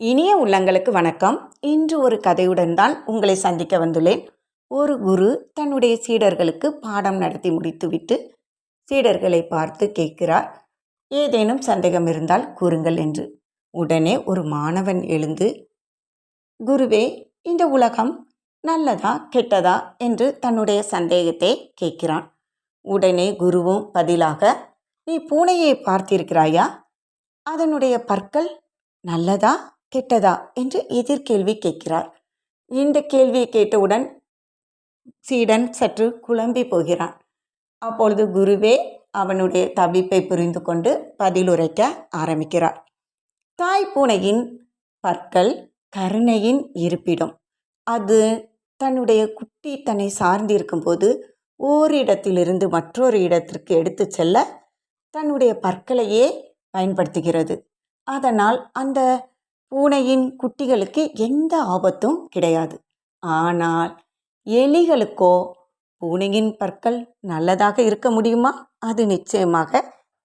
இனிய உள்ளங்களுக்கு வணக்கம். இன்று ஒரு கதையுடன் தான் உங்களை சந்திக்க வந்துள்ளேன். ஒரு குரு தன்னுடைய சீடர்களுக்கு பாடம் நடத்தி முடித்துவிட்டு சீடர்களை பார்த்து கேட்கிறார். ஏதேனும் சந்தேகம் இருந்தால் கூறுங்கள் என்று. உடனே ஒரு மாணவன் எழுந்து குருவே இந்த உலகம் நல்லதா கெட்டதா என்று தன்னுடைய சந்தேகத்தை கேட்கிறான். உடனே குருவும் பதிலாக நீ பூனையை பார்த்திருக்கிறாயா? அதனுடைய பற்கள் நல்லதா? கெட்டதா? என்று எதிர்கேள்வி கேட்கிறார் இந்த கேள்வியை கேட்டவுடன் சீடன் சற்று குழம்பி போகிறான். அப்பொழுது குருவே அவனுடைய தவிப்பை புரிந்து கொண்டு பதிலுரைக்க ஆரம்பிக்கிறார். தாய் பூனையின் பற்கள் கருணையின் இருப்பிடம். அது தன்னுடைய குட்டி தன்னை சார்ந்திருக்கும் போது ஓரிடத்திலிருந்து மற்றொரு இடத்திற்கு எடுத்து செல்ல தன்னுடைய பற்களையே பயன்படுத்துகிறது. அதனால் அந்த பூனையின் குட்டிகளுக்கு எந்த ஆபத்தும் கிடையாது. ஆனால் எலிகளுக்கோ பூனையின் பற்கள் நல்லதாக இருக்க முடியுமா? அது நிச்சயமாக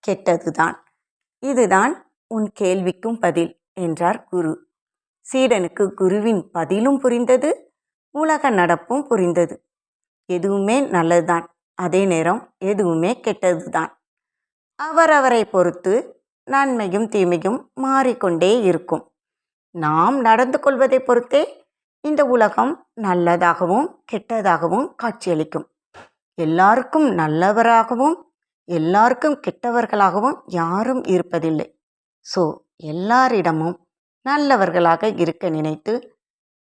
கெட்டதுதான். இதுதான் உன் கேள்விக்கும் பதில் என்றார் குரு. சீடனுக்கு குருவின் பதிலும் புரிந்தது உலக நடப்பும் புரிந்தது. எதுவுமே நல்லதுதான். அதே நேரம் எதுவுமே கெட்டதுதான். அவரவரை பொறுத்து நன்மையும் தீமையும் மாறிக்கொண்டே இருக்கும். நாம் நடந்து கொள்வதை பொறுத்தே இந்த உலகம் நல்லதாகவும் கெட்டதாகவும் காட்சியளிக்கும். எல்லாருக்கும் நல்லவராகவும் எல்லாருக்கும் கெட்டவர்களாகவும் யாரும் இருப்பதில்லை. ஸோ எல்லாரிடமும் நல்லவர்களாக இருக்க நினைத்து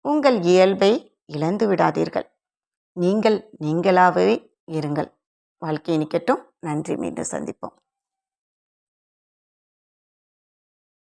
உங்கள் இயல்பை இழந்து விடாதீர்கள். நீங்கள் நீங்களாகவே இருங்கள். வாழ்க்கை நிற்கட்டும் நன்றி. மீண்டும் சந்திப்போம்.